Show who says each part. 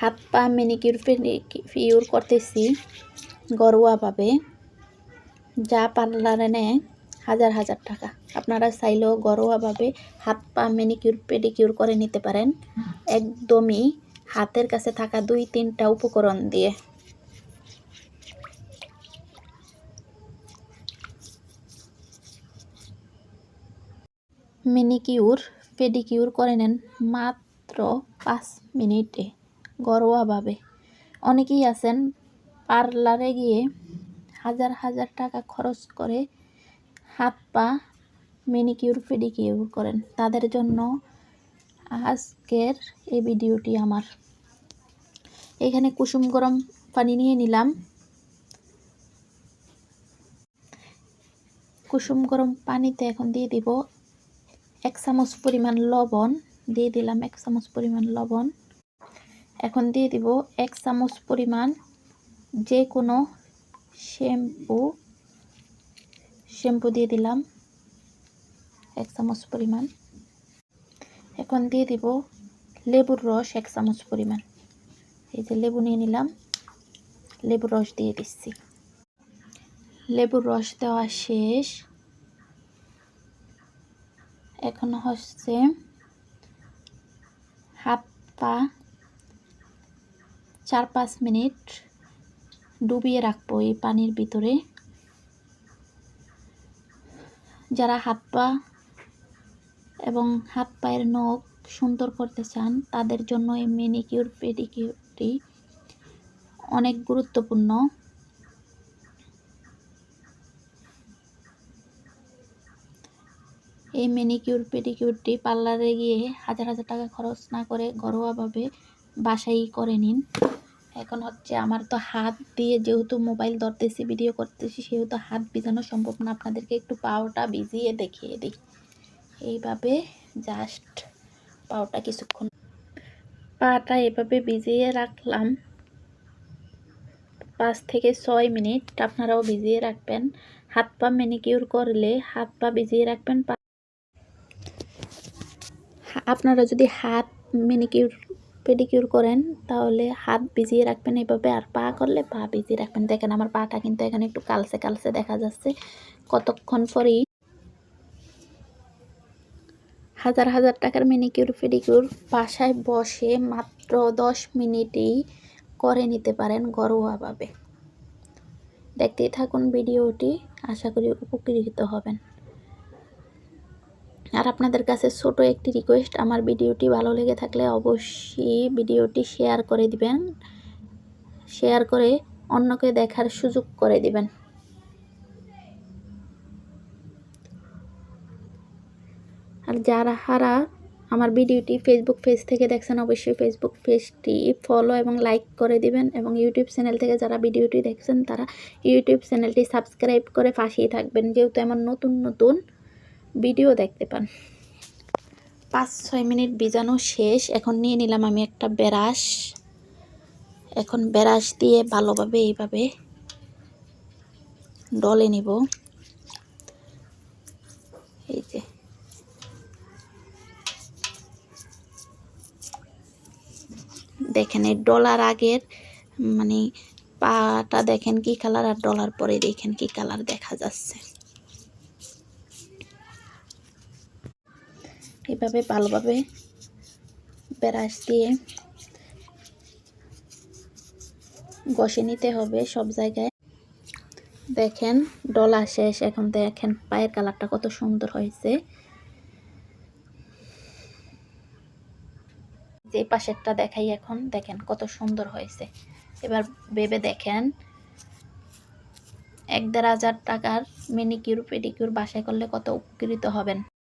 Speaker 1: হাত পা manicure pure করতেছি ঘরোয়াভাবে। যা পার্লারে নেয় হাজার হাজার টাকা। আপনারা চাইলেও ঘরোয়াভাবে হাত পা মেনিকিউর, পেডিকিউর করে নিতে পারেন। একদমই হাতের কাছে থাকা দুই তিনটা উপকরণ দিয়ে। মিনিকিউর, পেডিকিউর করে নেন মাত্র পাঁচ মিনিটে। ঘরোয়াভাবে। অনেকেই আছেন পার্লারে গিয়ে হাজার হাজার টাকা খরচ করে হাত পা মিনিকিউর পেডিকিউর করেন। তাদের জন্য আজকের এই ভিডিওটি আমার। এখানে কুসুম গরম পানি নিয়ে নিলাম। কুসুম গরম পানিতে এখন দিয়ে দিব এক চামচ পরিমাণ লবণ। দিয়ে দিলাম এক চামচ পরিমাণ লবণ। এখন দিয়ে দিব এক চামচ পরিমাণ যে কোনো শ্যাম্পু। শ্যাম্পু দিয়ে দিলাম এক চামচ পরিমাণ। এখন দিয়ে দিব লেবুর রস এক চামচ পরিমাণ। এই যে লেবু নিয়ে নিলাম, লেবুর রস দিয়ে দিচ্ছি। লেবুর রস দেওয়া শেষ। এখন হচ্ছে হাত পা চার পাঁচ মিনিট ডুবিয়ে রাখব এই পানির ভিতরে। যারা হাত পা এবং হাত পায়ের নখ সুন্দর করতে চান, তাদের জন্য এই মেনিকিউর পেডিকিউরটি অনেক গুরুত্বপূর্ণ। এই মেনিকিউর পেডিকিউরটি পার্লারে গিয়ে হাজার হাজার টাকা খরচ না করে ঘরোয়াভাবে বাসাই করে নিন। এখন হচ্ছে আমার তো হাত দিয়ে যেহেতু মোবাইল ধরতেছি ভিডিও করতেছি, সেহেতু হাত ভিজানো সম্ভব না। আপনাদেরকে একটু পাওটা ভিজিয়ে দেখিয়ে দিই। এইভাবে জাস্ট পাওটা কিছুক্ষণ। পাটা এভাবে ভিজিয়ে রাখলাম। পাঁচ থেকে ছয় মিনিট আপনারাও ভিজিয়ে রাখবেন। হাত পা ম্যানিকিউর করলে হাত পা ভিজিয়ে রাখবেন। আপনারা যদি হাত ম্যানিকিউর পেডিকিউর করেন, তাহলে হাত ভিজিয়ে রাখবেন এভাবে আর পা করলে পা ভিজিয়ে রাখবেন। দেখেন আমার পাটা কিন্তু এখানে একটু কালসে কালসে দেখা যাচ্ছে। কতক্ষণ পরেই হাজার হাজার টাকার মেনিকিউর পেডিকিউর বাসায় বসে মাত্র দশ মিনিটেই করে নিতে পারেন ঘরোয়াভাবে। দেখতেই থাকুন ভিডিওটি, আশা করি উপকৃত হবেন। আর আপনাদের কাছে ছোট একটি রিকোয়েস্ট আমার ভিডিওটি ভালো লেগে থাকলে অবশ্যই ভিডিওটি শেয়ার করে দিবেন। শেয়ার করে অন্যকে দেখার সুযোগ করে দিবেন। আর যারা, হারা আমার ভিডিওটি ফেসবুক পেজ থেকে দেখছেন, অবশ্যই ফেসবুক পেজটি ফলো এবং লাইক করে দিবেন এবং ইউটিউব চ্যানেল থেকে যারা ভিডিওটি দেখছেন, তারা ইউটিউব চ্যানেলটি সাবস্ক্রাইব করে ফাঁসিয়ে থাকবেন। যেহেতু এমন নতুন নতুন ভিডিও দেখতে পান। পাঁচ, ছয় মিনিট ভিজানো শেষ। এখন নিয়ে নিলাম আমি একটা ব্রাশ এখন ব্রাশ দিয়ে ভালোভাবে এইভাবে ডলে নিব। এই যে। দেখেন, এই ডলার আগের মানে পাটা দেখেন কি কালার আর ডলার পরে দেখেন কি কালার দেখা যাচ্ছে। এভাবে ভালোভাবে ব্রাশ দিয়ে ঘষে নিতে হবে সব জায়গায়। দেখেন, ডলা শেষ। এখন দেখেন পায়ের কালারটা কত সুন্দর হয়েছে। যে পাশেরটা দেখাই এখন, দেখেন কত সুন্দর হয়েছে। এবার ভেবে দেখেন, এক দেড় হাজার টাকার মেনিকিউর পেডিকিউর বাসায় করলে কত উপকৃত হবেন।